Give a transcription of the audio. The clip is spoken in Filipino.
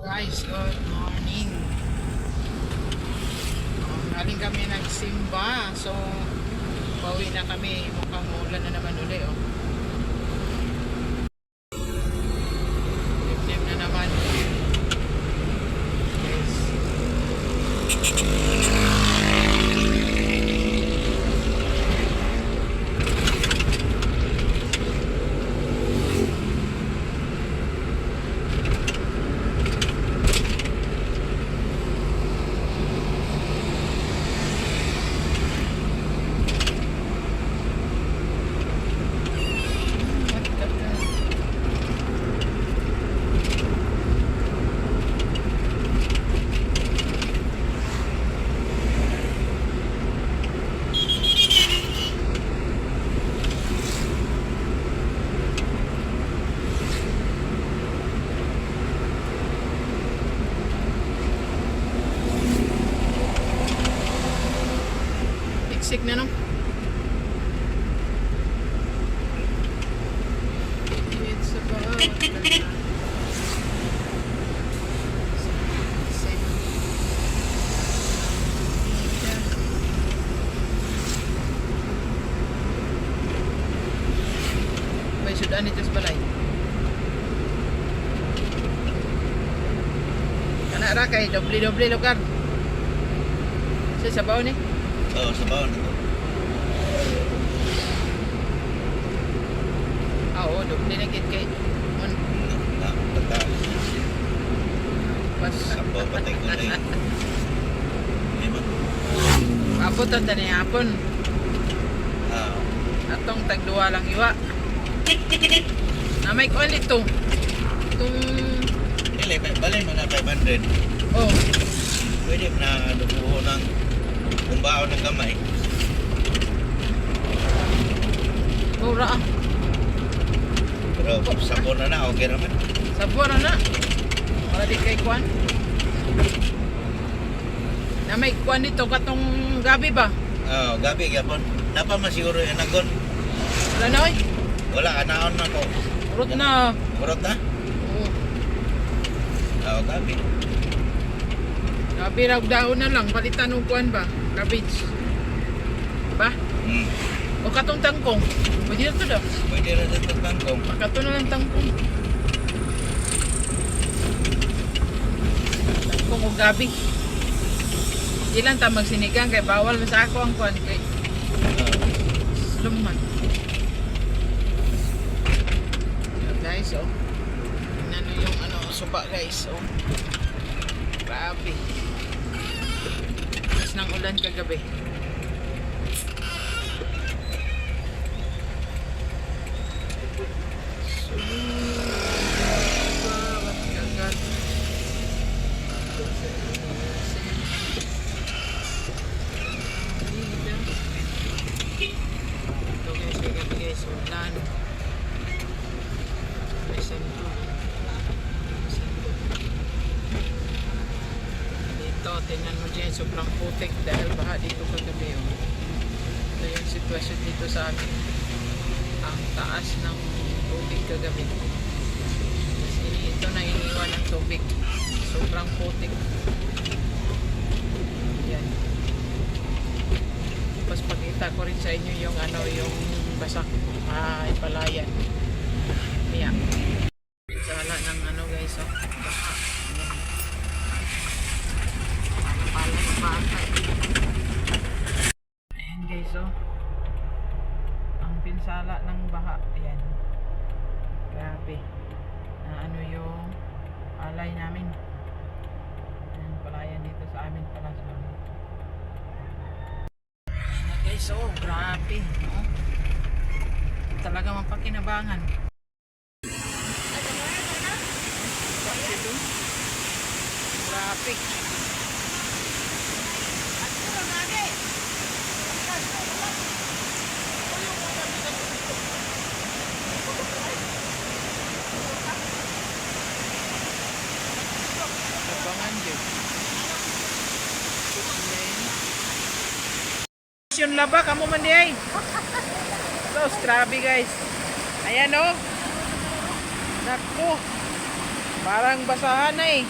Guys, good morning. Um, galing kami nagsimba. So, pauwi na kami. Mukhang uulan na naman uli. Oh. Iksik na no? It's about the May sudan ito sa balay. Kana ra kay doble-doble lugar. Sa sabaw ni. Sa bawon ito. Ah, oo, doble na gid kay on Na, tata, pas sampo patay ko na eh. Hindi man. abot ang tani hapon. Ah, Atong tagduwa lang iwa. Na may kuan dito. Itong dili, may balay mo na 500. oh, Pwede mo na dubuho ng kumbao ng gamay. mura ah. Pero sabon na na, okay naman. Sabor na. Wala di kay kuan. Na may kuan dito katong gabi ba? Oo, gabi, gapon. Napa masiguro yung nagon. Wala na oy. Wala, anaon na ko. Urot na. Murot na? Oo. Oo, gabi. Gabi raw daon na lang palitan og kuan ba? Cabbage. Ba? Hmm. O katong tangkong. Pwede na to daw. Pwede rin ito kangkong. Makato na lang tangkong. Tangkong o gabi. Ilan ta magsinigang kay bawal sa ako ang kuan kay luman. Guys, oh. Tingnan nyo yung ano, suba guys, oh. Grabe. Ng ulan kagabi. Subat kagat. Ito guys, kay gabi guys, ulan. May sento. Sento. Dito, tingnan mo dyan, sobrang putik dahil baha dito kagabi. Oh. Ito yung sitwasyon dito sa amin. Ang taas ng tubig kagabi. Kasi ito na iniwan ng tubig. Sobrang putik. Yan. Tapos pakita ko rin sa inyo yung ano, yung basak ah, palayan. Yan. Sala ng ano guys, oh. Baha. Ayan. Palay baka. Ayan guys, oh. Ang pinsala ng baha. Ayan. Grabe. Na ano yung alay namin. Ayan, palayan dito sa amin pala sa amin. Guys, oh. Grabe. Oh. Talaga mapakinabangan. Traffic. Abangan Yung laba, kamo man di ay. So, grabe guys. Ayan oh. Naku. Parang basahan na eh.